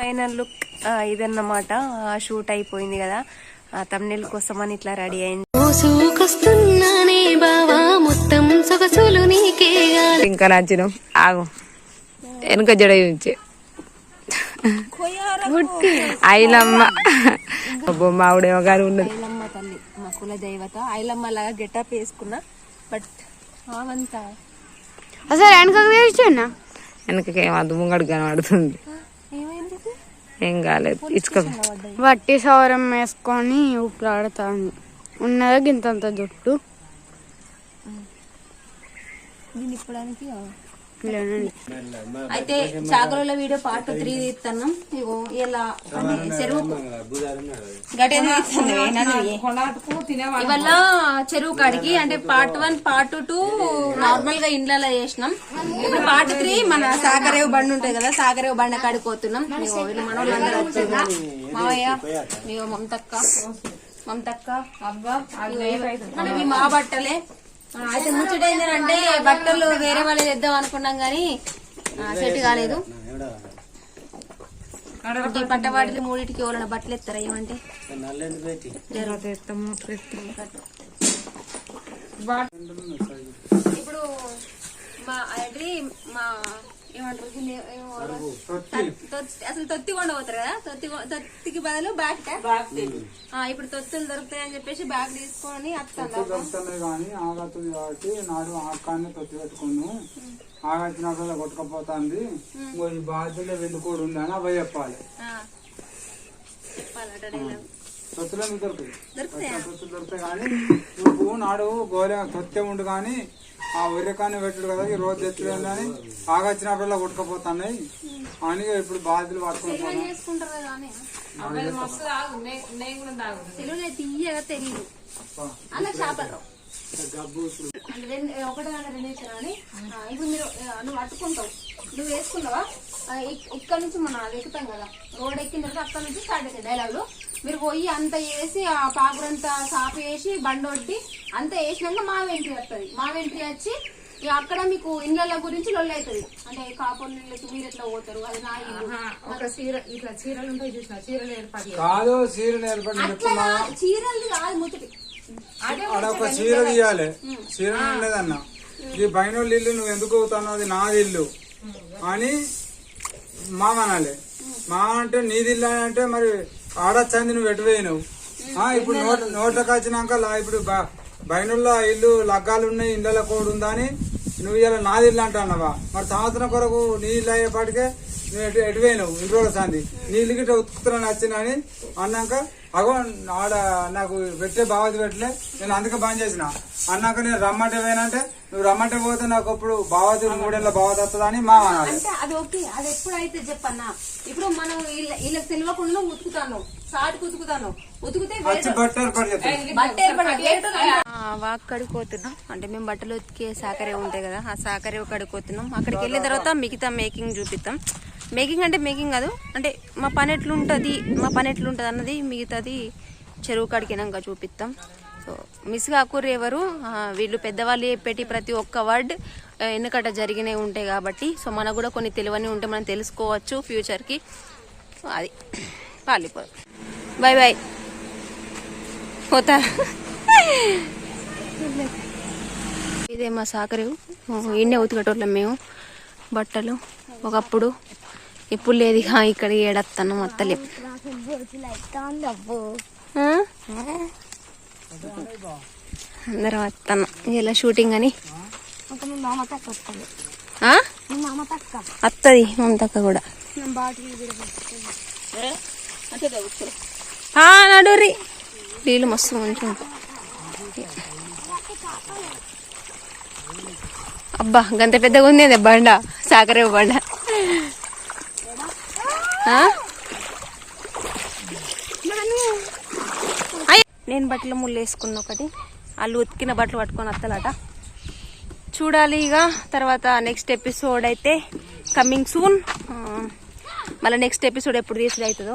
Final look ఇదన్నమాట. Shoot అయిపోయింది కదా. తమ్నెల్ కోసం అని ఇట్లా రెడీ అయింది. మోసుకొస్తున్నానే బావా మొత్తం సొగసులు నీకేగా ఇంకా నచ్చినాం ఆగు. వెనుక జడ చూపించే. ఐలమ్మ. బొమ్మ ఆవిడేమో గారు ఉన్నది. ఐలమ్మ తల్లి మా కుల దేవత ఐలమ్మ లాగా గెటప్ వేసుకున్నా బట్ అవంతా అసలు వెనకకు తెచ్చిన్నా వెనకకి ఏమద్దు ముంగడు కనబడుతుంది? ఏం కాలేదు. ఇసుక వట్టి సౌరం వేసుకొని ఊపిరాడుతాను ఉన్నదా గింతంత జుట్టు? ఇలానండి. అయితే చాకరోల వీడియో పార్ట్ త్రీ తీస్తున్నాం ఇగో ఇలా చెరువు ఇవల్ల చెరువు కాడికి అంటే పార్ట్ వన్ పార్ట్ టూ నార్మల్గా ఇండ్లలో చేసినాం. ఇప్పుడు పార్ట్ త్రీ మన సాగరేవు బండి ఉంటుంది కదా సాగరేవు బండి కాడికి పోతున్నాం. ఇగో వీళ్ళు మనోళ్ళందరూ వచ్చారు మావయ్య ఇగో మమతక్క మమతక్క అబ్బా మా బట్టలే. అయితే ముచ్చట ఏంటంటే బట్టలు వేరే వాళ్ళు తెద్దాం అనుకున్నాం గానీ సెట్ కాలేదు. ఈ పట్టవాటికి మూడింటికి ఎవరైనా బట్టలు ఎత్తారా ఏమంటే? ఇప్పుడు మా అది మా ఏమంటారు? దీన్ని ఏమో తొత్తి- అసలు తొత్తి కొండ పోతారు కదా? తొత్తి కొ- తొత్తికి బదులు బ్యాగ్ ఇప్పుడు తొత్తులు దొరుకుతాయని చెప్పేసి బ్యాగ్ తీసుకొని వస్తాను దొరుకుతున్నాయి కానీ ఆగతుంది కాబట్టి నాడు ఆకాన్ని తొత్తి పెట్టుకున్నాను ఆగచ్చినప్పుడు కొట్టుకపోతుంది. ఇంకో ఈ బాధ్యత వెందుకోడు ఉంది అని అవి చెప్పాలి. చెప్పాలట డైలాగ్ తొత్తులు ఎందుకు దొరుకుతాయి? దొరుకుతాయా? తొత్తులు దొరుకుతాయి కానీ నువ్వు నాడు గోలే తొత్తే ఉండు కానీ ఆ ఉర్రకాన్ని పెట్టుడు కదా ఈ రోజు తెచ్చుడని ఆగచ్చినప్పుడల్లా కొట్టుకపోతున్నాయి. అని. ఇప్పుడు. బాధ్యతలు పట్టుకుంటున్నాను ఒకటి రెండు ఇప్పుడు మీరు నువ్వు పట్టుకుంటావు. నువ్వు వేసుకున్నావా? ఇక్కడ నుంచి మనం అది ఎక్కుతాం కదా. రోడ్ ఎక్కిన తర్వాత అక్కడ నుంచి స్టార్ట్ అవుతాయి డైలాగులు. మీరు పోయి అంత వేసి ఆ పాకురంతా సాపు వేసి బండొట్టి అంత వేసినాక మా వెంట్రీ వస్తుంది మా వెంట్రీ వచ్చి ఇక అక్కడ మీకు ఇండ్ల గురించి లొల్లి అవుతుంది అంటే కాపుల ఇళ్ళకి మీరు ఎట్లా పోతారు? అది నా ఇల్లు. ఒక చీర ఇట్లా చీరలు ఉంటాయి చూసిన చీరలు ఏర్పాటు కాదు చీరలు అట్లా కాదు, చీరలు కాదు ముచ్చటి. ఒక చీర తీయాలి. చీర లేదన్న ఈ బయనోళ్ళ ఇల్లు నువ్వు ఎందుకు అవుతావు అది నాది ఇల్లు. అని మామ అనాలి. మా అంటే నీది ఇల్లు అని అంటే మరి ఆడొచ్చింది నువ్వు ఆ, ఇప్పుడు నోట్ నోట్లకు వచ్చినాక లా- ఇప్పుడు బయనుల్లో ఇల్లు లగ్గాలు ఉన్నాయి ఇళ్ళ కోడ్ ఉందా అని నువ్వు ఇలా నాది ఇల్లు అంటున్నావా? మరి సంవత్సరం కొరకు నీ ఇల్లు అయ్యేపాటికే నువ్వు ఎటు ఎటువేయను ఇన్ని రోజుల సంది. నీ ఇల్లు గిట్ట ఉతుకుతున్నాను వచ్చిన అని అన్నాక అగో ఆడ నాకు పెట్టే బావతి పెట్టలే నేను అందుకే బంద్ చేసిన. అన్నాక నేను రమ్మంటే పోయినంటే నువ్వు రమ్మంటే పోతే నాకు అప్పుడు బావతి మూడేళ్ళ వస్తుందా అని మా అనాలి అంటే అది ఓకే అది ఎప్పుడైతే చెప్పన్నా ఇప్పుడు మనం వీళ్ళ- వీళ్ళకి తెలియకుండా ఉతుకుతాను సాటికి ఉతుకుతాను ఉతికితే వాక్ కడికి పోతున్నాం. అంటే మేము బట్టలు ఉతికే సాకరే ఉంటాయి కదా ఆ సాకరే కడికి పోతున్నాం. అక్కడికి వెళ్ళిన తర్వాత మిగతా మేకింగ్ చూపిస్తాం. మేకింగ్ అంటే మేకింగ్ కాదు అంటే మా పని ఎట్లుంటుంది మా పని ఎట్లుంటుంది అన్నది మిగతాది చెరువు కడికినాక చూపిస్తాం. సో మిస్ కాకూరు ఎవరు? వీళ్ళు పెద్దవాళ్ళు చెప్పేటి ప్రతి ఒక్క వర్డ్ ఎన్నికట జరిగినవి ఉంటాయి కాబట్టి సో మనకు కూడా కొన్ని తెలియని ఉంటే మనం తెలుసుకోవచ్చు ఫ్యూచర్కి. సో అది. పాలిపో బాయ్ బాయ్ పోతా. ఇదే మా సాకరు. ఈయనే ఉతికటోళ్ళం మేము. బట్టలు. ఒకప్పుడు ఇప్పుడు లేదు ఇక ఇక్కడ ఏడత్తన్నాం అత్తలేం? అందరం వస్తున్నాం ఇలా షూటింగ్ అని? అత్తది మమతక్క కూడా. ఆ, నడురి నీళ్ళు మస్తు మంచిగా ఉంటాయి. అబ్బా గంత పెద్దగా ఉంది అదే బండ సాకరే బండ ఆ? అయ్, నేను బట్టలు ముళ్ళు వేసుకున్న ఒకటి. వాళ్ళు ఉతికిన బట్టలు పట్టుకొని వత్తలట చూడాలి ఇక. తర్వాత నెక్స్ట్ ఎపిసోడ్ అయితే కమింగ్ సూన్ మళ్ళీ నెక్స్ట్ ఎపిసోడ్ ఎప్పుడు తీసుడు అవుతుందో.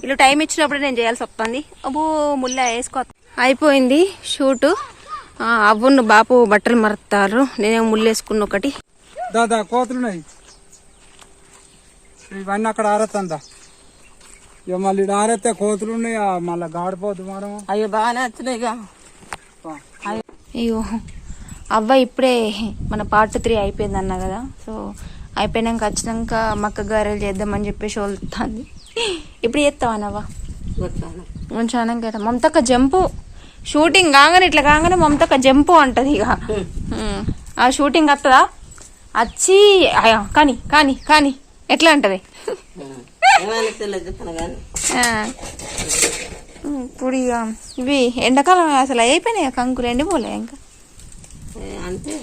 వీళ్ళు టైం ఇచ్చినప్పుడు నేను చేయాల్సి వస్తుంది. అబ్బో ముళ్ళ వేసుకో. అయిపోయింది షూటు ఆ, అవ్వును బాపు బట్టలు మరుతారు. నేనే ముళ్ళు వేసుకున్న ఒకటి. దాదా కోతులున్నాయి. ఇవన్నీ అక్కడ ఆరేస్తా ఇక మళ్ళీ ఈడ ఆరేస్తే కోతులు ఉన్నాయి మళ్ళీ గాడిపోతు మనం. అయ్యో బాగానే వచ్చినాయిగా అయ్యో అవ్వ ఇప్పుడే మన పార్ట్ త్రీ అయిపోయింది అన్న కదా. సో అయిపోయినాక వచ్చినాక మక్క గారెలు చేద్దామని చెప్పేసి వెళ్తాంది ఇప్పుడు చేస్తావా ఉంచాను కదా మమతక్క జంపు. షూటింగ్ కాగానే ఇట్లా కాగానే మమతక్క జంపు అంటది ఇక. ఆ షూటింగ్ వస్తుందా వచ్చి అయ్యో కానీ కానీ కానీ ఎట్లా అంటది. ఇప్పుడు ఇక ఇవి ఎండాకాలం అసలు అయిపోయినాయి కంకులు? ఎండిపోలే ఇంకా. అంటే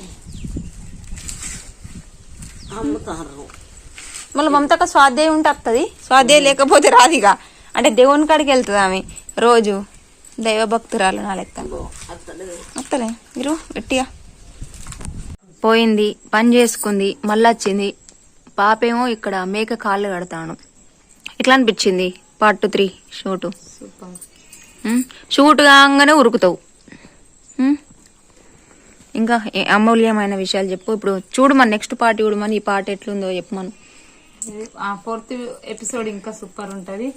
అమ్ముతారు మళ్ళీ మమతక్క స్వాధ్యాయం ఉంటే వస్తుంది స్వాధ్యాయం లేకపోతే రాదు ఇక అంటే దేవుని కాడికి వెళ్తుంది ఆమె రోజు? దైవ భక్తురాలు నా లెక్క. వస్తలే మీరు గట్టిగా పోయింది పని చేసుకుంది మళ్ళీ వచ్చింది. పాపేమో ఇక్కడ మేక కాళ్ళు కడతాను. ఎట్లా అనిపించింది? పార్ట్ త్రీ షూటు షూట్ కాగానే ఉరుకుతావు. ఇంకా అమూల్యమైన విషయాలు చెప్పు. ఇప్పుడు చూడు మన నెక్స్ట్ పార్ట్ చూడమని ఈ పాట ఎట్లుందో చెప్పమను ఆ ఫోర్త్ ఎపిసోడ్ ఇంకా సూపర్ ఉంటది.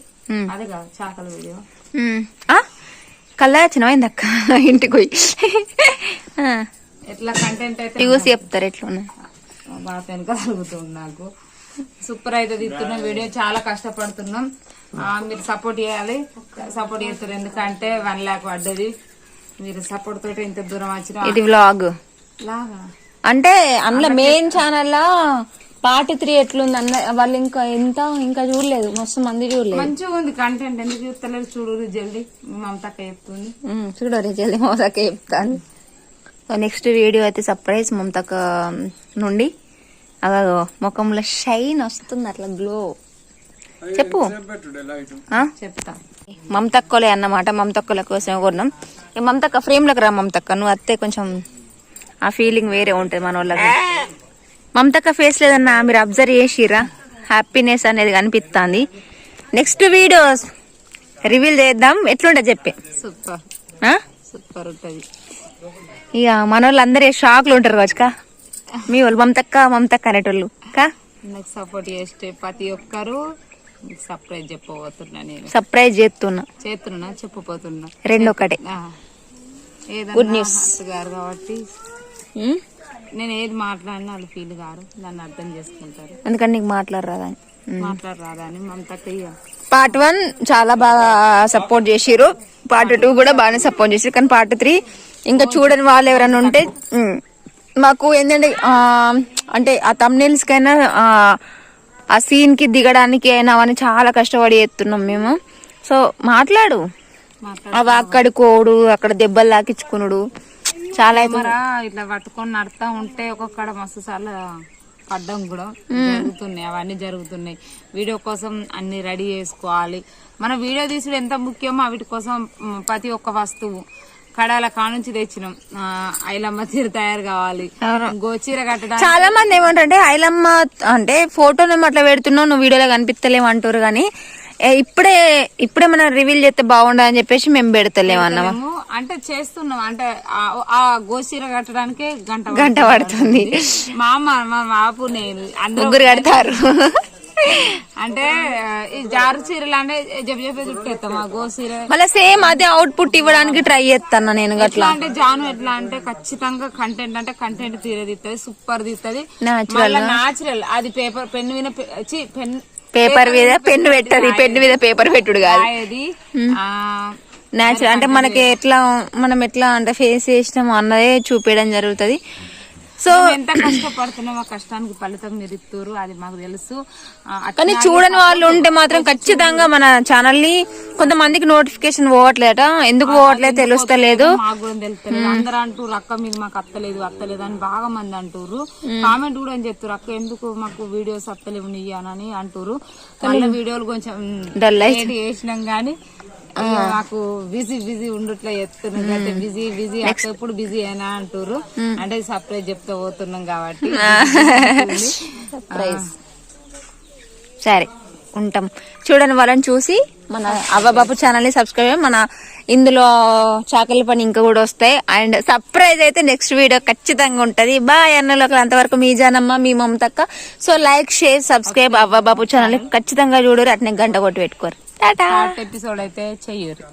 అదే కాదు చాకల వీడియో? కల్లా వచ్చినవైంది అక్క. ఇంటికి పోయి. ఎట్లా కంటెంట్ అయితే చూసి చెప్తారు ఎట్లున్నాయి బాగా వెనక నాకు. సూపర్ అయితే తీస్తున్నాం వీడియో చాలా కష్టపడుతున్నాం. మీరు సపోర్ట్ చేయాలి. సపోర్ట్ చేస్తారు. ఎందుకంటే వన్ ల్యాక్ పడ్డది. మీరు సపోర్ట్ తోటి ఇంత దూరం వచ్చిన ఇది వ్లాగ్ లాగా. అంటే అందులో మెయిన్ ఛానల్ పార్ట్ త్రీ ఎట్లుంది? అన్న వాళ్ళు ఇంకా ఎంత ఇంకా చూడలేదు. మస్తు మంది చూడలేదు. మంచిగా ఉంది. కంటెంట్ ఎందుకు చూస్తలేరు? చూడు జల్దీ మమతక్క చెప్తుంది. చూడరు జల్ది మోసాకే చెప్తాను నెక్స్ట్ వీడియో అయితే సర్ప్రైజ్ మమతక నుండి. అదో ముఖంలో షైన్ వస్తుంది అట్లా గ్లో చెప్పు? చెప్తా. మమతక్కలే అన్నమాట మమతక్కల కోసం కొన్నాం ఈ మమతక్క ఫ్రేమ్లోకి రా మమతక్క నువ్వు అత్తే కొంచెం ఆ ఫీలింగ్ వేరే ఉంటుంది మన వాళ్ళకి మమతక్క ఫేస్ లేదన్నా మీరు అబ్జర్వ్ చేసిరా హ్యాపీనెస్ అనేది కనిపిస్తుంది. నెక్స్ట్ వీడియోస్ రివీల్ చేద్దాం. ఎట్లుంటే చెప్పే. సూపర్? సూపర్ ఉంటది. ఇక మన వాళ్ళు అందరూ షాక్లు ఉంటారు వచ్చుకా మీ వాళ్ళు మమతక్క మమతక్క అనేటోళ్ళు కా? నాకు సపోర్ట్ చేస్తే ప్రతి ఒక్కరు సర్ప్రైజ్ చెప్పబోతున్నా నేను. సర్ప్రైజ్ చేస్తున్నా. చేస్తున్నా చెప్పబోతున్నా. రెండు ఒకటే news. హర్ట్ గారు కాబట్టి? నేను ఏది మాట్లాడినా వాళ్ళు ఫీల్ గారు దాన్ని అర్థం చేసుకుంటారు. అందుకని నీకు మాట్లాడరాదని మాట్లాడరాదని మమతక్క ఇక పార్ట్ వన్ చాలా బాగా సపోర్ట్ చేసిరు పార్ట్ టూ కూడా బాగానే సపోర్ట్ చేసిరు కానీ పార్ట్ త్రీ ఇంకా చూడని వాళ్ళు ఎవరైనా ఉంటే మాకు ఏంటంటే అంటే ఆ thumbnails కైనా ఆ, ఆ సీన్కి దిగడానికి అయినా అవన్నీ చాలా కష్టపడి చేస్తున్నాం మేము. సో మాట్లాడు. అవి అక్కడి కోడు అక్కడ దెబ్బలు తాకించుకునుడు. చాలా ఇట్లా పట్టుకొని నడుతా ఉంటే ఒక్కొక్కడ మస్తు సార్లు పడ్డం కూడా జరుగుతున్నాయి అవన్నీ జరుగుతున్నాయి. వీడియో కోసం అన్ని రెడీ చేసుకోవాలి. మన వీడియో తీసుడు ఎంత ముఖ్యమో వీటి కోసం ప్రతి ఒక్క వస్తువు. కడాల కానుంచి తెచ్చినాం. ఐలమ్మ తీరు తయారు కావాలి. గోచీర కట్టడానికి చాలా మంది ఏమంటారంటే ఐలమ్మ అంటే ఫోటోనేమో అట్లా పెడుతున్నావు నువ్వు వీడియోలో కనిపిస్తలేము అంటారు కానీ ఇప్పుడే ఇప్పుడే మనం రివీల్ చేస్తే బాగుండదని చెప్పేసి మేము పెడతలేము అన్నమా? అంటే చేస్తున్నాం. అంటే ఆ- గోచీర కట్టడానికే గంట గంట పడుతుంది. మా అమ్మ మా మాపు నేను ముగ్గురు కడతారు. అంటే ఈ జారు చీరలు అంటే చెప్పి చెప్పి చుట్టేస్తాం ఆ గోసీర మళ్ళీ సేమ్ అదే అవుట్పుట్ ఇవ్వడానికి ట్రై చేస్తాను నేను గట్లా. అంటే జాను ఎట్లా అంటే ఖచ్చితంగా కంటెంట్ అంటే కంటెంట్ తీరదిస్తుంది సూపర్ తీస్తుంది నాచురల్ అది పేపర్ పెన్ మీద పెన్ పేపర్ మీద పెన్ను పెట్టది పెన్ను మీద పేపర్ పెట్టుడు కాదు. నేచురల్ అంటే మనకి ఎట్లా మనం ఎట్లా అంటే ఫేస్ చేసినాం అన్నదే చూపించడం జరుగుతుంది. సో ఎంత కష్టపడుతున్నామో ఆ కష్టానికి ఫలితం మీరు ఇస్తారు అది మాకు తెలుసు. కానీ చూడని వాళ్ళు ఉంటే మాత్రం ఖచ్చితంగా మన ఛానల్ని కొంతమందికి నోటిఫికేషన్ పోవట్లేట. ఎందుకు పోవట్లేదు తెలుస్తలేదు. మాకు కూడా తెలుస్తలేదు. అందరూ అంటారు అక్క మీరు మాకు అత్తలేదు అత్తలేదు అని బాగా మంది అంటారు కామెంట్ కూడా అని చెప్తారు అక్క ఎందుకు మాకు వీడియోస్ అత్తలేవు నీయనని అంటారు వీడియోలు కొంచెం చేసినాం గానీ ఇక మాకు బిజీ బిజీ ఉండట్లే అంటే బిజీ బిజీ అక్క ఎప్పుడు బిజీ అయినా అంటారు అంటే సర్ప్రైజ్ చెప్తా పోతున్నాం కాబట్టి. సరే ఉంటాం. చూడని వాళ్ళని చూసి మన అవ్వబాబు ఛానల్ని సబ్స్క్రైబ్. మన ఇందులో చాకలి పని ఇంకా కూడా వస్తాయి. అండ్ సర్ప్రైజ్ అయితే నెక్స్ట్ వీడియో ఖచ్చితంగా ఉంటది. బాయ్ అన్నలోకి అంతవరకు మీ జానమ్మ మీ మమతక్క. సో లైక్ షేర్ సబ్స్క్రైబ్ అవ్వబాబు ఛానల్ ఖచ్చితంగా చూడరు అట్నే గంట కొట్టి పెట్టుకోరు. టాటా. ఎపిసోడ్ అయితే చెయ్యరు.